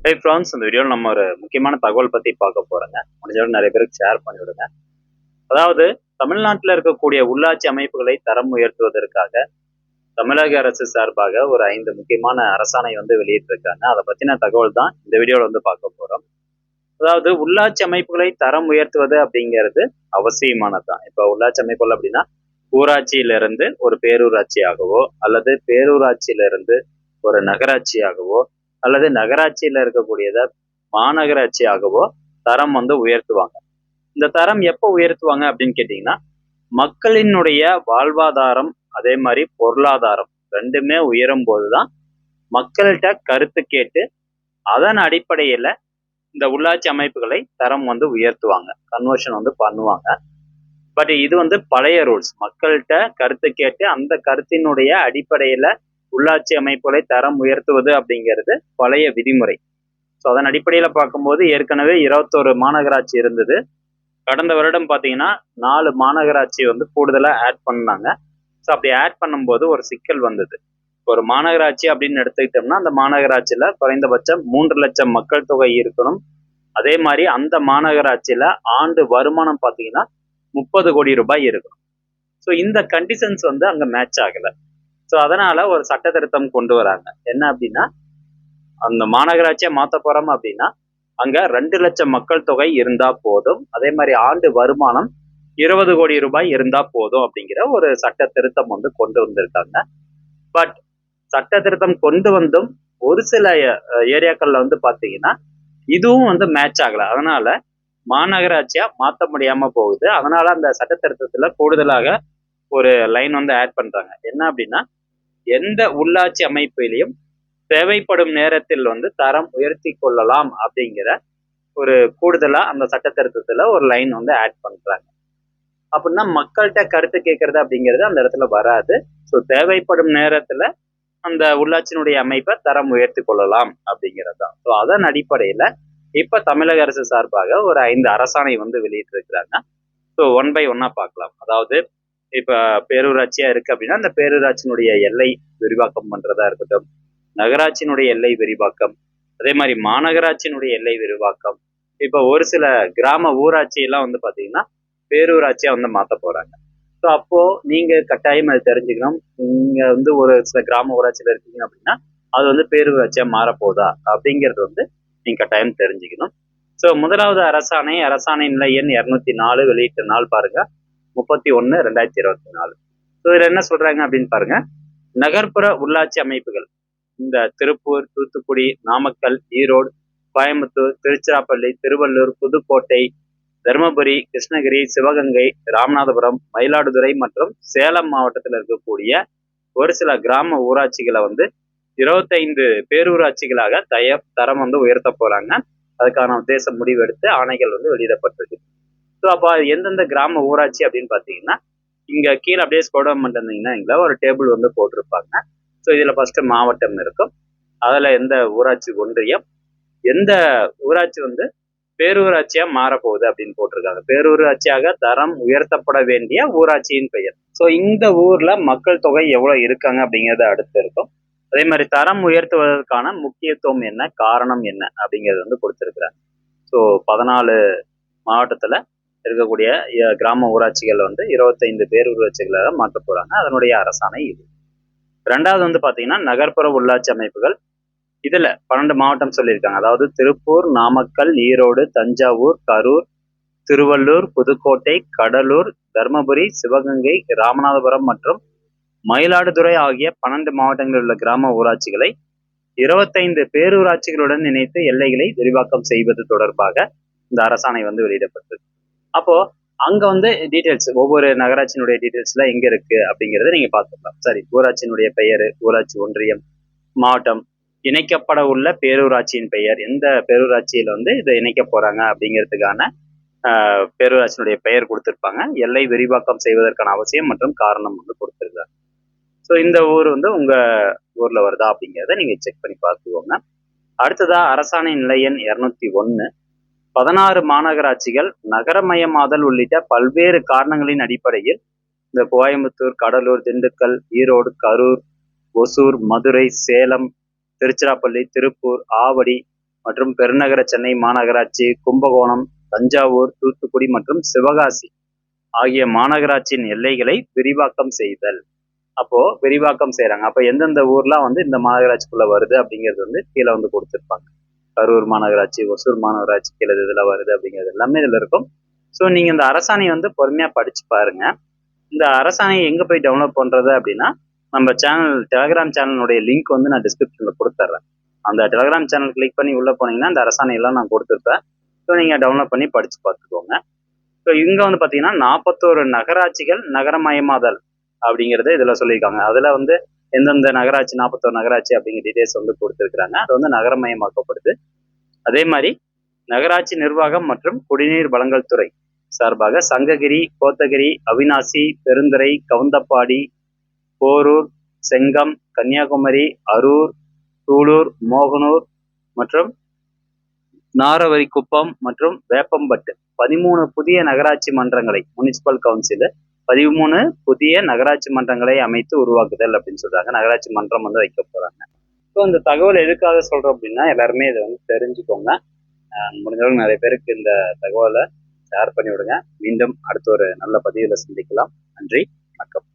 ஹே France இந்த வீடியோவில் நம்ம ஒரு முக்கியமான தகவல் பற்றி பார்க்க போகிறோங்க முடிஞ்சவரை நிறைய பேருக்கு ஷேர் பண்ணிவிடுங்க. அதாவது தமிழ்நாட்டில் இருக்கக்கூடிய உள்ளாட்சி அமைப்புகளை தரம் உயர்த்துவதற்காக தமிழக அரசு சார்பாக ஒரு ஐந்து முக்கியமான அரசாணை வந்து வெளியிட்டிருக்காங்க. அதை பற்றின தகவல் தான் இந்த வீடியோவில் வந்து பார்க்க போகிறோம் அதாவது உள்ளாட்சி அமைப்புகளை தரம் உயர்த்துவது அப்படிங்கிறது அவசியமானது தான் இப்போ உள்ளாட்சி அமைப்புகள் அப்படின்னா ஊராட்சியிலிருந்து ஒரு பேரூராட்சியாகவோ அல்லது பேரூராட்சியிலிருந்து ஒரு நகராட்சியாகவோ அல்லது நகராட்சியில இருக்கக்கூடியதை மாநகராட்சியாகவோ தரம் வந்து உயர்த்துவாங்க. இந்த தரம் எப்போ உயர்த்துவாங்க அப்படின்னு கேட்டிங்கன்னா மக்களினுடைய வாழ்வாதாரம் அதே மாதிரி பொருளாதாரம் ரெண்டுமே உயரும் போது தான் மக்கள்கிட்ட கருத்து கேட்டு அதன் அடிப்படையில் இந்த உள்ளாட்சி அமைப்புகளை தரம் வந்து உயர்த்துவாங்க. கன்வர்ஷன் வந்து பண்ணுவாங்க. பட் இது வந்து பழைய ரூல்ஸ் மக்கள்கிட்ட கருத்து கேட்டு அந்த கருத்தினுடைய அடிப்படையில் உள்ளாட்சி அமைப்புகளை தரம் உயர்த்துவது அப்படிங்கிறது பழைய விதிமுறை. ஸோ அதன் அடிப்படையில் பார்க்கும்போது ஏற்கனவே இருபத்தோரு மாநகராட்சி இருந்தது. கடந்த வருடம் பார்த்தீங்கன்னா நாலு மாநகராட்சி வந்து கூடுதலாக ஆட் பண்ணாங்க. ஸோ அப்படி ஆட் பண்ணும்போது ஒரு சிக்கல் வந்தது. ஒரு மாநகராட்சி அப்படின்னு எடுத்துக்கிட்டோம்னா அந்த மாநகராட்சியில் குறைந்தபட்சம் மூன்று லட்சம் மக்கள் தொகை இருக்கணும். அதே மாதிரி அந்த மாநகராட்சியில் ஆண்டு வருமானம் பார்த்தீங்கன்னா முப்பது கோடி ரூபாய் இருக்கணும். ஸோ இந்த கண்டிஷன்ஸ் வந்து அங்கே மேட்ச் ஆகலை. ஸோ அதனால ஒரு சட்ட திருத்தம் கொண்டு வராங்க. என்ன அப்படின்னா அந்த மாநகராட்சியை மாற்ற போறோம் அப்படின்னா அங்க ரெண்டு லட்சம் மக்கள் தொகை இருந்தா போதும். அதே மாதிரி ஆண்டு வருமானம் இருபது கோடி ரூபாய் இருந்தா போதும் அப்படிங்கிற ஒரு சட்ட திருத்தம் வந்து கொண்டு வந்திருக்காங்க. பட் சட்ட திருத்தம் கொண்டு வந்தும் ஒரு சில ஏரியாக்கள்ல வந்து பாத்தீங்கன்னா இதுவும் வந்து மேட்ச் ஆகல. அதனால மாநகராட்சியா மாற்ற முடியாம போகுது. அதனால அந்த சட்ட திருத்தத்துல கூடுதலாக ஒரு லைன் வந்து ஆட் பண்றாங்க. என்ன அப்படின்னா எந்த உள்ளாட்சி அமைப்பிலையும் தேவைப்படும் நேரத்தில் வந்து தரம் உயர்த்தி கொள்ளலாம் அப்படிங்கிற ஒரு கூடுதலா அந்த சட்ட திருத்தத்துல ஒரு லைன் வந்து ஆட் பண்றாங்க. அப்படின்னா மக்கள்கிட்ட கருத்து கேட்கறது அப்படிங்கிறது அந்த இடத்துல வராது. ஸோ தேவைப்படும் நேரத்துல அந்த உள்ளாட்சியினுடைய அமைப்பை தரம் உயர்த்தி கொள்ளலாம் அப்படிங்கிறது தான் ஸோ அதன் அடிப்படையில இப்ப தமிழக அரசு சார்பாக ஒரு ஐந்து அரசாணை வந்து வெளியிட்டு இருக்கிறாங்க ஸோ ஒன் பை ஒன்னா பார்க்கலாம். அதாவது இப்ப பேரூராட்சியா இருக்கு அப்படின்னா அந்த பேரூராட்சியினுடைய எல்லை விரிவாக்கம் பண்றதா இருக்கட்டும். நகராட்சியினுடைய எல்லை விரிவாக்கம். அதே மாதிரி மாநகராட்சியினுடைய எல்லை விரிவாக்கம். இப்ப ஒரு சில கிராம ஊராட்சி எல்லாம் வந்து பாத்தீங்கன்னா பேரூராட்சியா வந்து மாத்த போறாங்க. ஸோ அப்போ நீங்க கட்டாயம் அதை தெரிஞ்சுக்கணும். நீங்க வந்து ஒரு சில கிராம ஊராட்சியில இருக்கீங்க அப்படின்னா அது வந்து பேரூராட்சியா மாறப்போதா அப்படிங்கிறது வந்து நீங்க கட்டாயம் தெரிஞ்சுக்கணும். ஸோ முதலாவது அரசாணை அரசாணை நிலை எண் இரநூத்தி நாலு வெளியிட்ட நாள் பாருங்க. முப்பத்தி ஒன்று ரெண்டாயிரத்தி இருபத்தி நாலு. ஸோ இதில் என்ன சொல்றாங்க அப்படின்னு பாருங்க. நகர்ப்புற உள்ளாட்சி அமைப்புகள். இந்த திருப்பூர் தூத்துக்குடி நாமக்கல் ஈரோடு கோயம்புத்தூர் திருச்சிராப்பள்ளி திருவள்ளூர் புதுக்கோட்டை தருமபுரி கிருஷ்ணகிரி சிவகங்கை ராமநாதபுரம் மயிலாடுதுறை மற்றும் சேலம் மாவட்டத்தில் இருக்கக்கூடிய ஒரு சில கிராம ஊராட்சிகளை வந்து இருபத்தைந்து பேரூராட்சிகளாக தய தரம் வந்து உயர்த்த போறாங்க. அதுக்கான உத்தேச முடிவு எடுத்து ஆணைகள் வந்து வெளியிடப்பட்டிருக்கு. ஸோ அப்போ எந்தெந்த கிராம ஊராட்சி அப்படின்னு பார்த்தீங்கன்னா இங்கே கீழே அப்படியே ஸ்கோடம் பண்ணிருந்தீங்கன்னா ஒரு டேபிள் வந்து போட்டிருப்பாங்க. ஸோ இதில் ஃபர்ஸ்ட் மாவட்டம் இருக்கும். அதில் எந்த ஊராட்சி ஒன்றியம் எந்த ஊராட்சி வந்து பேரூராட்சியா மாறப்போகுது அப்படின்னு போட்டிருக்காங்க. பேரூராட்சியாக தரம் உயர்த்தப்பட வேண்டிய ஊராட்சியின் பெயர். ஸோ இந்த ஊர்ல மக்கள் தொகை எவ்வளவு இருக்காங்க அப்படிங்கிறது அடுத்து இருக்கும். அதே மாதிரி தரம் உயர்த்துவதற்கான முக்கியத்துவம் என்ன காரணம் என்ன அப்படிங்கிறது வந்து கொடுத்துருக்குறாங்க ஸோ பதினாலு மாவட்டத்துல இருக்கக்கூடிய கிராம ஊராட்சிகள் வந்து இருபத்தைந்து பேரூராட்சிகளாக மாற்ற போறாங்க. அதனுடைய அரசாணை இது. ரெண்டாவது வந்து பாத்தீங்கன்னா நகர்ப்புற உள்ளாட்சி அமைப்புகள். இதுல பன்னெண்டு மாவட்டம் சொல்லியிருக்காங்க. அதாவது திருப்பூர் நாமக்கல் ஈரோடு தஞ்சாவூர் கரூர் திருவள்ளூர் புதுக்கோட்டை கடலூர் தருமபுரி சிவகங்கை ராமநாதபுரம் மற்றும் மயிலாடுதுறை ஆகிய பன்னெண்டு மாவட்டங்களில் உள்ள கிராம ஊராட்சிகளை இருபத்தைந்து பேரூராட்சிகளுடன் இணைத்து எல்லைகளை விரிவாக்கம் செய்வது தொடர்பாக இந்த அரசாணை வந்து வெளியிடப்பட்டது அப்போ அங்க வந்து டீட்டெயில்ஸ் ஒவ்வொரு நகராட்சியினுடைய டீட்டெயில்ஸ்ல எங்க இருக்கு அப்படிங்கறத நீங்க பார்த்துக்கலாம். சரி ஊராட்சியினுடைய பெயர் ஊராட்சி ஒன்றியம் மாவட்டம் இணைக்கப்பட உள்ள பேரூராட்சியின் பெயர் எந்த பேரூராட்சியில வந்து இதை இணைக்க போறாங்க அப்படிங்கிறதுக்கான பேரூராட்சியினுடைய பெயர் கொடுத்துருப்பாங்க. எல்லை விரிவாக்கம் செய்வதற்கான அவசியம் மற்றும் காரணம் வந்து கொடுத்துருக்காங்க. ஸோ இந்த ஊர் வந்து உங்க ஊர்ல வருதா அப்படிங்கிறத நீங்க செக் பண்ணி பார்த்துக்கோங்க. அடுத்ததா அரசாணை நிலையன் இரநூத்தி ஒன்று பதினாறு மாநகராட்சிகள் நகரமயமாதல் உள்ளிட்ட பல்வேறு காரணங்களின் அடிப்படையில் இந்த கோயம்புத்தூர் கடலூர் திண்டுக்கல் ஈரோடு கரூர் ஒசூர் மதுரை சேலம் திருச்சிராப்பள்ளி திருப்பூர் ஆவடி மற்றும் பெருநகர சென்னை மாநகராட்சி கும்பகோணம் தஞ்சாவூர் தூத்துக்குடி மற்றும் சிவகாசி ஆகிய மாநகராட்சியின் எல்லைகளை விரிவாக்கம் செய்தல். அப்போ விரிவாக்கம் செய்யறாங்க அப்ப எந்தெந்த ஊர்லாம் வந்து இந்த மாநகராட்சிக்குள்ள வருது அப்படிங்கிறது வந்து கீழே வந்து கொடுத்துருப்பாங்க. கரூர் மாநகராட்சி ஒசூர் மாநகராட்சி கீழே இதில் வருது அப்படிங்கிறது எல்லாமே இதில் இருக்கும். ஸோ நீங்கள் இந்த அரசாணை வந்து பொறுமையாக படித்து பாருங்க. இந்த அரசாணையை எங்கே போய் டவுன்லோட் பண்ணுறது அப்படின்னா நம்ம சேனல் டெலகிராம் சேனலுடைய லிங்க் வந்து நான் டிஸ்கிரிப்ஷனில் கொடுத்துட்றேன். அந்த டெலகிராம் சேனல் கிளிக் பண்ணி உள்ளே போனீங்கன்னா இந்த அரசாணையெல்லாம் நான் கொடுத்துருப்பேன். ஸோ நீங்கள் டவுன்லோட் பண்ணி படிச்சு பார்த்துக்கோங்க. ஸோ இங்கே வந்து பார்த்தீங்கன்னா நாற்பத்தோரு நகராட்சிகள் நகரமயமாதல் அப்படிங்கிறது இதில் சொல்லியிருக்காங்க. அதில் வந்து எந்தெந்த நகராட்சி நாற்பத்தோரு நகராட்சி அப்படிங்கிற டீடைல்ஸ் வந்து கொடுத்துருக்குறாங்க. அது வந்து நகரமயமாக்கப்படுது. அதே மாதிரி நகராட்சி நிர்வாகம் மற்றும் குடிநீர் வழங்கல் துறை சார்பாக சங்ககிரி கோத்தகிரி அவினாசி பெருந்துறை கவுந்தப்பாடி போரூர் செங்கம் கன்னியாகுமரி அரூர் சூலூர் மோகனூர் மற்றும் நாரவரிக்குப்பம் மற்றும் வேப்பம்பட்டு. பதிமூணு புதிய நகராட்சி மன்றங்களை முனிசிபல் கவுன்சிலு பதிமூணு புதிய நகராட்சி மன்றங்களை அமைத்து உருவாக்குதல் அப்படின்னு சொல்றாங்க. நகராட்சி மன்றம் வந்து வைக்க போறாங்க. ஸோ இந்த தகவல் எதுக்காக சொல்றோம் அப்படின்னா எல்லாருமே இதை வந்து தெரிஞ்சுக்கோங்க. முடிஞ்சவங்க முடிஞ்ச அளவுக்கு நிறைய பேருக்கு இந்த தகவலை ஷேர் பண்ணி விடுங்க மீண்டும் அடுத்த ஒரு நல்ல பதிவில் சந்திக்கலாம். நன்றி வணக்கம்.